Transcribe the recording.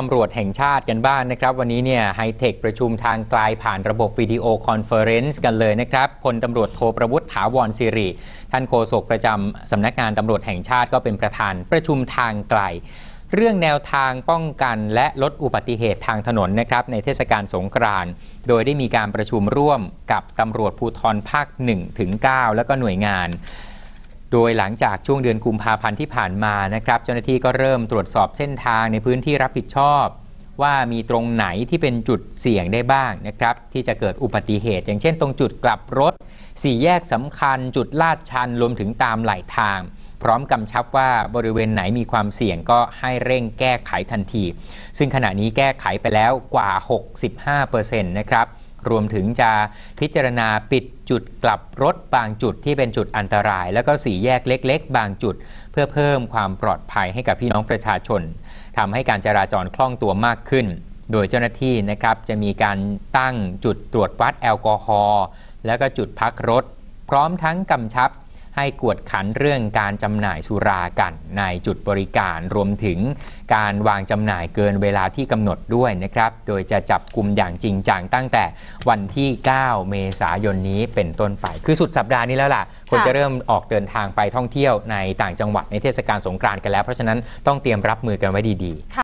ตำรวจแห่งชาติกันบ้างนะครับ วันนี้เนี่ยไฮเทคประชุมทางไกลผ่านระบบวิดีโอคอนเฟอเรนซ์กันเลยนะครับพลตำรวจโทประวุฒิถาวรสิริ ท่านโฆษกประจำสำนักงานตำรวจแห่งชาติก็เป็นประธานประชุมทางไกล เรื่องแนวทางป้องกันและลดอุบัติเหตุทางถนนนะครับในเทศกาลสงกรานต์โดยได้มีการประชุมร่วมกับตำรวจภูธรภาค 1 ถึง 9 แล้วก็หน่วยงาน โดยหลังจากช่วงเดือนกุมภาพันธ์ที่ผ่านมานะครับ เจ้าหน้าที่ก็เริ่มตรวจสอบเส้นทางในพื้นที่รับผิดชอบ ว่ามีตรงไหนที่เป็นจุดเสี่ยงได้บ้างนะครับ ที่จะเกิดอุบัติเหตุ อย่างเช่นตรงจุดกลับรถ สี่แยกสำคัญ จุดลาดชันรวมถึงตามไหลทาง พร้อมกำชับว่าบริเวณไหนมีความเสี่ยงก็ให้เร่งแก้ไขทันที ซึ่งขณะนี้แก้ไขไปแล้วกว่า 65%นะครับ รวมถึงจะพิจารณาปิดจุดกลับรถบางจุดที่เป็นจุดอันตราย แล้วก็สี่แยกเล็ก ๆ บางจุด เพื่อเพิ่มความปลอดภัยให้กับพี่น้องประชาชนทำให้การจราจรคล่องตัวมากขึ้น โดยเจ้าหน้าที่นะครับจะมีการตั้งจุดตรวจวัดแอลกอฮอล์และก็จุดพักรถ พร้อมทั้งกำชับ ให้กวดขันเรื่องการจำหน่ายสุรากันในจุดบริการรวมถึงการวางจำหน่ายเกินเวลาที่กำหนดด้วยนะครับ โดยจะจับกลุ่มอย่างจริงจังตั้งแต่วันที่ 9 เมษายนนี้เป็นต้นไป คือสุดสัปดาห์นี้แล้วล่ะ คนจะเริ่มออกเดินทางไปท่องเที่ยวในต่างจังหวัดในเทศกาลสงกรานต์กันแล้ว เพราะฉะนั้นต้องเตรียมรับมือกันไว้ดีๆ